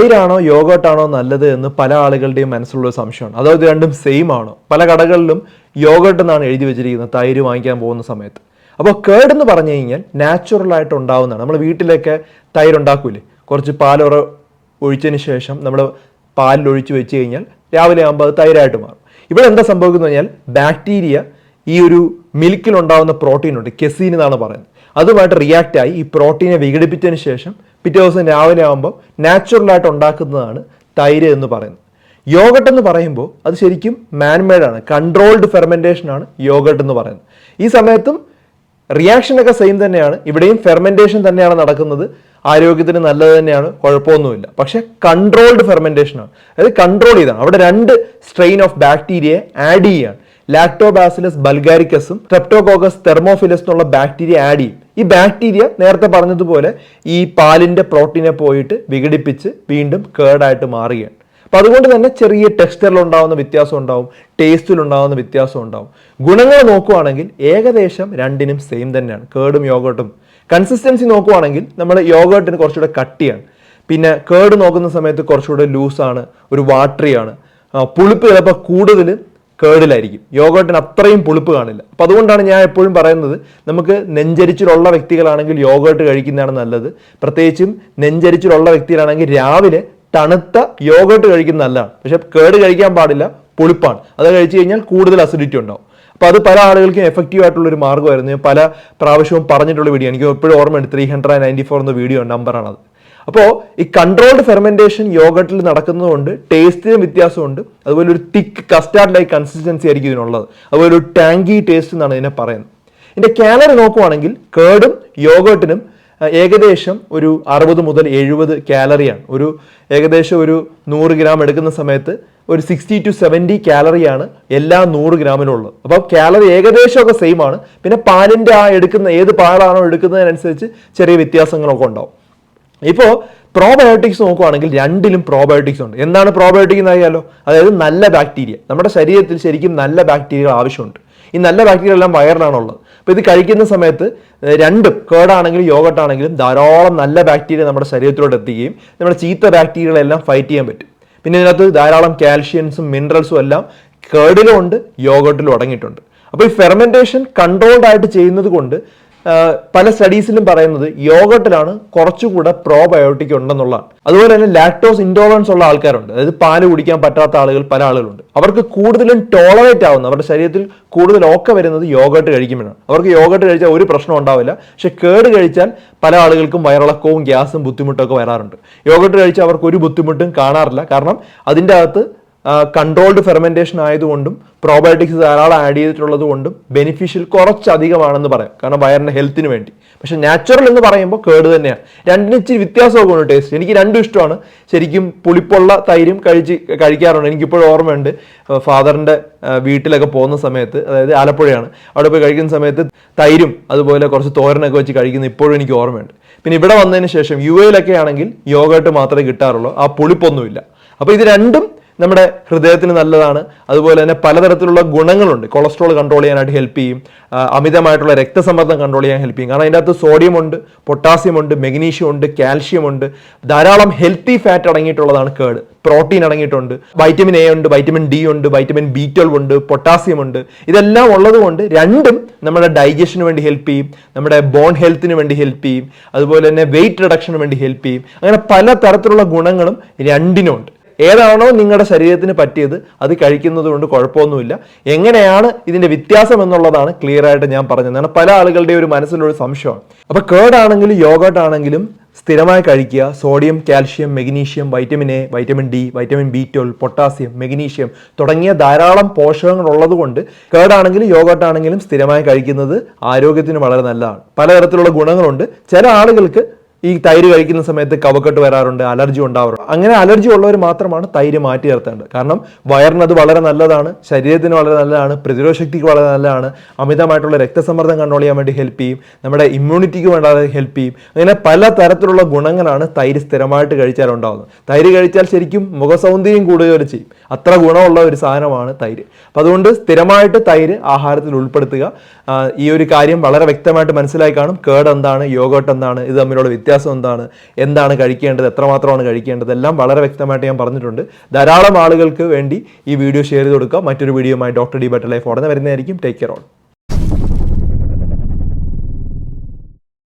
തൈരാണോ യോഗോട്ടാണോ നല്ലത് എന്ന് പല ആളുകളുടെയും മനസ്സിലുള്ള സംശയമാണ്. അതായത് രണ്ടും സെയിം ആണോ. പല കടകളിലും യോഗോട്ട് എന്നാണ് എഴുതി വെച്ചിരിക്കുന്നത് തൈര് വാങ്ങിക്കാൻ പോകുന്ന സമയത്ത്. അപ്പോൾ കേട് എന്ന് പറഞ്ഞു കഴിഞ്ഞാൽ നാച്ചുറൽ ആയിട്ട് ഉണ്ടാവുന്നതാണ്. നമ്മൾ വീട്ടിലൊക്കെ തൈര് ഉണ്ടാക്കൂലേ? കുറച്ച് പാലുറ ഒഴിച്ചതിന് ശേഷം നമ്മൾ പാലിൽ ഒഴിച്ച് വെച്ച് കഴിഞ്ഞാൽ രാവിലെ ആകുമ്പോൾ അത് തൈരായിട്ട് മാറും. ഇവിടെ എന്താ സംഭവിക്കുന്നത് കഴിഞ്ഞാൽ ബാക്ടീരിയ ഈ ഒരു മിൽക്കിൽ ഉണ്ടാകുന്ന പ്രോട്ടീൻ ഉണ്ട് കെസീൻ എന്നാണ് പറയുന്നത്. അതുമായിട്ട് റിയാക്റ്റ് ആയി ഈ പ്രോട്ടീനെ വിഘടിപ്പിച്ചതിന് ശേഷം പിറ്റേ ദിവസം രാവിലെ ആകുമ്പോൾ നാച്ചുറലായിട്ട് ഉണ്ടാക്കുന്നതാണ് തൈര് എന്ന് പറയുന്നത്. യോഗട്ട് എന്ന് പറയുമ്പോൾ അത് ശരിക്കും മാൻമെയ്ഡാണ് കൺട്രോൾഡ് ഫെർമെന്റേഷനാണ് യോഗട്ട് എന്ന് പറയുന്നത്. ഈ സമയത്തും റിയാക്ഷനൊക്കെ സെയിം തന്നെയാണ് ഇവിടെയും ഫെർമെന്റേഷൻ തന്നെയാണ് നടക്കുന്നത്. ആരോഗ്യത്തിന് നല്ലത് തന്നെയാണ് കുഴപ്പമൊന്നുമില്ല. പക്ഷേ കൺട്രോൾഡ് ഫെർമെന്റേഷനാണ് അതായത് കൺട്രോൾ ചെയ്താണ്. അവിടെ രണ്ട് സ്ട്രെയിൻ ഓഫ് ബാക്ടീരിയയെ ആഡ് ചെയ്യുകയാണ് ലാക്ടോബാസിലസ് ബൽഗാരിക്കസും ട്രെപ്റ്റോകോക്കസ് തെർമോഫിലസ് എന്നുള്ള ബാക്ടീരിയ ആഡ് ചെയ്യും. ഈ ബാക്ടീരിയ നേരത്തെ പറഞ്ഞതുപോലെ ഈ പാലിന്റെ പ്രോട്ടീനെ പോയിട്ട് വിഘടിപ്പിച്ച് വീണ്ടും കേടായിട്ട് മാറുകയാണ്. അപ്പം അതുകൊണ്ട് തന്നെ ചെറിയ ടെക്സ്ചറിൽ ഉണ്ടാകുന്ന വ്യത്യാസം ഉണ്ടാവും ടേസ്റ്റിൽ ഉണ്ടാകുന്ന വ്യത്യാസം ഉണ്ടാവും. ഗുണങ്ങൾ നോക്കുവാണെങ്കിൽ ഏകദേശം രണ്ടിനും സെയിം തന്നെയാണ്. കേടും യോഗട്ടും. കൺസിസ്റ്റൻസി നോക്കുവാണെങ്കിൽ നമ്മൾ യോഗട്ടിന് കുറച്ചുകൂടെ കട്ടിയാണ്. പിന്നെ കേട് നോക്കുന്ന സമയത്ത് കുറച്ചുകൂടെ ലൂസാണ് ഒരു വാട്ടറിയാണ് പുളിപ്പ് ചിലപ്പോൾ കൂടുതൽ കേടിലായിരിക്കും. യോഗട്ടിന് അത്രയും പുളിപ്പ് കാണില്ല. അപ്പം അതുകൊണ്ടാണ് ഞാൻ എപ്പോഴും പറയുന്നത് നമുക്ക് നെഞ്ചരിച്ചിലുള്ള വ്യക്തികളാണെങ്കിൽ യോഗട്ട് കഴിക്കുന്നതാണ് നല്ലത്. പ്രത്യേകിച്ചും നെഞ്ചരിച്ചിലുള്ള വ്യക്തികളാണെങ്കിൽ രാവിലെ തണുത്ത യോഗട്ട് കഴിക്കുന്നത് നല്ലതാണ്. പക്ഷെ കേട് കഴിക്കാൻ പാടില്ല പുളിപ്പാണ്. അത് കഴിച്ചു കഴിഞ്ഞാൽ കൂടുതൽ അസിഡിറ്റി ഉണ്ടാവും. അപ്പോൾ അത് പല ആളുകൾക്കും എഫക്റ്റീവ് ആയിട്ടുള്ള ഒരു മാർഗമായിരുന്നു. ഞാൻ പല പ്രാവശ്യവും പറഞ്ഞിട്ടുള്ള വീഡിയോ എനിക്ക് എപ്പോഴും ഓർമ്മയുണ്ട് ത്രീ ഹൺഡ്രഡ് നയന്റി ഫോർ എന്ന വീഡിയോ നമ്പറാണത് അപ്പോൾ ഈ കൺട്രോൾഡ് ഫെർമെന്റേഷൻ യോഗട്ടിൽ നടക്കുന്നതുകൊണ്ട് ടേസ്റ്റിനും വ്യത്യാസമുണ്ട്. അതുപോലെ ഒരു തിക്ക് കസ്റ്റാർഡ് ലൈക്ക് കൺസിസ്റ്റൻസി ആയിരിക്കും ഇതിനുള്ളത്. അതുപോലെ ഒരു ടാങ്കി ടേസ്റ്റ് എന്നാണ് ഇതിനെ പറയുന്നത്. ഇതിന്റെ കാലറി നോക്കുവാണെങ്കിൽ കേടും യോഗട്ടിനും ഏകദേശം ഒരു അറുപത് മുതൽ എഴുപത് കാലറിയാണ് ഒരു ഏകദേശം ഒരു നൂറ് ഗ്രാം എടുക്കുന്ന സമയത്ത് ഒരു സിക്സ്റ്റി ടു സെവന്റി കാലറിയാണ് എല്ലാ നൂറ് ഗ്രാമിലും ഉള്ളത് അപ്പോൾ കാലറി ഏകദേശമൊക്കെ സെയിം ആണ്. പിന്നെ പാലിന്റെ ആ എടുക്കുന്ന ഏത് പാലാണോ എടുക്കുന്നതിനനുസരിച്ച് ചെറിയ വ്യത്യാസങ്ങളൊക്കെ ഉണ്ടാവും. ഇപ്പോൾ പ്രോബയോട്ടിക്സ് നോക്കുവാണെങ്കിൽ രണ്ടിലും പ്രോബയോട്ടിക്സ് ഉണ്ട്. എന്താണ് പ്രോബയോട്ടിക് എന്ന് അറിയാലോ? അതായത് നല്ല ബാക്ടീരിയ നമ്മുടെ ശരീരത്തിൽ ശരിക്കും നല്ല ബാക്ടീരിയകൾ ആവശ്യമുണ്ട്. ഈ നല്ല ബാക്ടീരിയ എല്ലാം വയറിലാണുള്ളത് അപ്പോൾ ഇത് കഴിക്കുന്ന സമയത്ത് രണ്ടും കേടാണെങ്കിലും യോഗട്ടാണെങ്കിലും ധാരാളം നല്ല ബാക്ടീരിയ നമ്മുടെ ശരീരത്തിലോട്ട് എത്തിക്കുകയും നമ്മുടെ ചീത്ത ബാക്ടീരിയകളെല്ലാം ഫൈറ്റ് ചെയ്യാൻ പറ്റും. പിന്നെ ഇതിനകത്ത് ധാരാളം കാൽഷ്യംസും മിനറൽസും എല്ലാം കേടിലും ഉണ്ട് യോഗട്ടിലും അടങ്ങിയിട്ടുണ്ട്. അപ്പോൾ ഈ ഫെർമെന്റേഷൻ കൺട്രോൾഡ് ആയിട്ട് ചെയ്യുന്നത് കൊണ്ട് പല സ്റ്റഡീസിലും പറയുന്നത് യോഗട്ടിലാണ് കുറച്ചുകൂടെ പ്രോബയോട്ടിക് ഉണ്ടെന്നുള്ളതാണ്. അതുപോലെ തന്നെ ലാക്ടോസ് ഇൻടോളറൻസ് ഉള്ള ആൾക്കാരുണ്ട്. അതായത് പാൽ കുടിക്കാൻ പറ്റാത്ത ആളുകൾ പല ആളുകളുണ്ട്. അവർക്ക് കൂടുതലും ടോളറേറ്റ് ആവുന്ന അവരുടെ ശരീരത്തിൽ കൂടുതൽ ഒക്കെ വരുന്നത് യോഗട്ട് കഴിക്കുമ്പോഴാണ്. അവർക്ക് യോഗട്ട് കഴിച്ചാൽ ഒരു പ്രശ്നം ഉണ്ടാവില്ല. പക്ഷെ കേട് കഴിച്ചാൽ പല ആളുകൾക്കും വയറിളക്കവും ഗ്യാസും ബുദ്ധിമുട്ടൊക്കെ വരാറുണ്ട്. യോഗട്ട് കഴിച്ചാൽ അവർക്ക് ഒരു ബുദ്ധിമുട്ടും കാണാറില്ല. കാരണം അതിന്റെ അകത്ത് കൺട്രോൾഡ് ഫെർമെന്റേഷൻ ആയതുകൊണ്ടും പ്രോബയോട്ടിക്സ് ധാരാളം ആഡ് ചെയ്തിട്ടുള്ളത് കൊണ്ടും ബെനിഫിഷ്യൽ കുറച്ചധികമാണെന്ന് പറയാം. കാരണം വയറിന്റെ ഹെൽത്തിന് വേണ്ടി. പക്ഷെ നാച്ചുറൽ എന്ന് പറയുമ്പോൾ കേട് തന്നെയാണ്. രണ്ടിന് ഇച്ചിരി വ്യത്യാസമാണ് ഉണ്ട് ടേസ്റ്റ് എനിക്ക് രണ്ടും ഇഷ്ടമാണ്. ശരിക്കും പുളിപ്പുള്ള തൈരും കഴിച്ച് കഴിക്കാറുണ്ട്. എനിക്കിപ്പോഴും ഓർമ്മയുണ്ട്. ഫാദറിന്റെ വീട്ടിലൊക്കെ പോകുന്ന സമയത്ത് അതായത് ആലപ്പുഴയാണ്. അവിടെ പോയി കഴിക്കുന്ന സമയത്ത് തൈരും അതുപോലെ കുറച്ച് തോരനൊക്കെ വെച്ച് കഴിക്കുന്ന ഇപ്പോഴും എനിക്ക് ഓർമ്മയുണ്ട്. പിന്നെ ഇവിടെ വന്നതിന് ശേഷം യു എയിലൊക്കെ ആണെങ്കിൽ യോഗട്ട് മാത്രമേ കിട്ടാറുള്ളൂ. ആ പുളിപ്പൊന്നുമില്ല. അപ്പോൾ ഇത് രണ്ടും നമ്മുടെ ഹൃദയത്തിന് നല്ലതാണ്. അതുപോലെ തന്നെ പലതരത്തിലുള്ള ഗുണങ്ങളുണ്ട്. കൊളസ്ട്രോൾ കൺട്രോൾ ചെയ്യാനായിട്ട് ഹെൽപ്പ് ചെയ്യും. അമിതമായിട്ടുള്ള രക്തസമ്മർദ്ദം കൺട്രോൾ ചെയ്യാൻ ഹെൽപ്പ് ചെയ്യും. കാരണം അതിന്റെ അകത്ത് സോഡിയം ഉണ്ട് പൊട്ടാസ്യം ഉണ്ട് മെഗ്നീഷ്യം ഉണ്ട് കാൽഷ്യം ഉണ്ട്. ധാരാളം ഹെൽത്തി ഫാറ്റ് അടങ്ങിയിട്ടുള്ളതാണ് കേട്. പ്രോട്ടീൻ അടങ്ങിയിട്ടുണ്ട്. വൈറ്റമിൻ എ ഉണ്ട് വൈറ്റമിൻ ഡി ഉണ്ട് വൈറ്റമിൻ ബി ട്വൽവ് ഉണ്ട് പൊട്ടാസ്യം ഉണ്ട്. ഇതെല്ലാം ഉള്ളതുകൊണ്ട് രണ്ടും നമ്മുടെ ഡൈജഷന് വേണ്ടി ഹെൽപ്പ് ചെയ്യും. നമ്മുടെ ബോൺ ഹെൽത്തിന് വേണ്ടി ഹെൽപ്പ് ചെയ്യും. അതുപോലെ തന്നെ വെയിറ്റ് റിഡക്ഷന് വേണ്ടി ഹെൽപ്പ് ചെയ്യും. അങ്ങനെ പല തരത്തിലുള്ള ഗുണങ്ങളും രണ്ടിനും ഉണ്ട് ഏതാണോ നിങ്ങളുടെ ശരീരത്തിന് പറ്റിയത് അത് കഴിക്കുന്നത് കൊണ്ട് കുഴപ്പമൊന്നുമില്ല. എങ്ങനെയാണ് ഇതിന്റെ വ്യത്യാസം എന്നുള്ളതാണ് ക്ലിയർ ആയിട്ട് ഞാൻ പറഞ്ഞത്. പല ആളുകളുടെ ഒരു മനസ്സിലൊരു സംശയമാണ്. അപ്പൊ കേർഡാണെങ്കിലും യോഗട്ട് ആണെങ്കിലും സ്ഥിരമായി കഴിക്കുക. Sodium calcium magnesium vitamin A vitamin D vitamin B twelve potassium magnesium തുടങ്ങിയ ധാരാളം പോഷകങ്ങൾ ഉള്ളതുകൊണ്ട് കേടാണെങ്കിലും യോഗട്ട് ആണെങ്കിലും സ്ഥിരമായി കഴിക്കുന്നത് ആരോഗ്യത്തിന് വളരെ നല്ലതാണ്. പലതരത്തിലുള്ള ഗുണങ്ങളുണ്ട്. ചില ആളുകൾക്ക് ഈ തൈര് കഴിക്കുന്ന സമയത്ത് കവക്കെട്ട് വരാറുണ്ട് അലർജി ഉണ്ടാവാറുണ്ട്. അങ്ങനെ അലർജി ഉള്ളവർ മാത്രമാണ് തൈര് മാറ്റി നിർത്തേണ്ടത്. കാരണം വയറിന് അത് വളരെ നല്ലതാണ് ശരീരത്തിന് വളരെ നല്ലതാണ് പ്രതിരോധ ശക്തിക്ക് വളരെ നല്ലതാണ് അമിതമായിട്ടുള്ള രക്തസമ്മർദ്ദം കൺട്രോൾ ചെയ്യാൻ വേണ്ടി ഹെൽപ്പ് ചെയ്യും നമ്മുടെ ഇമ്മ്യൂണിറ്റിക്ക് വേണ്ടാതെ ഹെൽപ്പ് ചെയ്യും. അങ്ങനെ പല തരത്തിലുള്ള ഗുണങ്ങളാണ് തൈര് സ്ഥിരമായിട്ട് കഴിച്ചാൽ ഉണ്ടാകുന്നത് തൈര് കഴിച്ചാൽ ശരിക്കും മുഖസൗന്ദര്യം കൂടുകയോ ചെയ്യും. അത്ര ഗുണമുള്ള ഒരു സാധനമാണ് തൈര്. അപ്പം അതുകൊണ്ട് സ്ഥിരമായിട്ട് തൈര് ആഹാരത്തിൽ ഉൾപ്പെടുത്തുക. ഈ ഒരു കാര്യം വളരെ വ്യക്തമായിട്ട് മനസ്സിലായി കാണും. കേട് എന്താണ് യോഗോട്ട് എന്താണ് ഇത് തമ്മിലുള്ള വ്യത്യാസം വ്യത്യാസം എന്താണ്? എന്താണ് കഴിക്കേണ്ടത്? എത്രമാത്രമാണ് കഴിക്കേണ്ടത്? എല്ലാം വളരെ വ്യക്തമായിട്ട് ഞാൻ പറഞ്ഞിട്ടുണ്ട്. ധാരാളം ആളുകൾക്ക് വേണ്ടി ഈ വീഡിയോ ഷെയർ ചെയ്ത് കൊടുക്കുക മറ്റൊരു വീഡിയോയുമായി ഡോക്ടർ ഡി ബട്ടർ ലൈഫ് ഉടനെ വരുന്നതായിരിക്കും. Take care all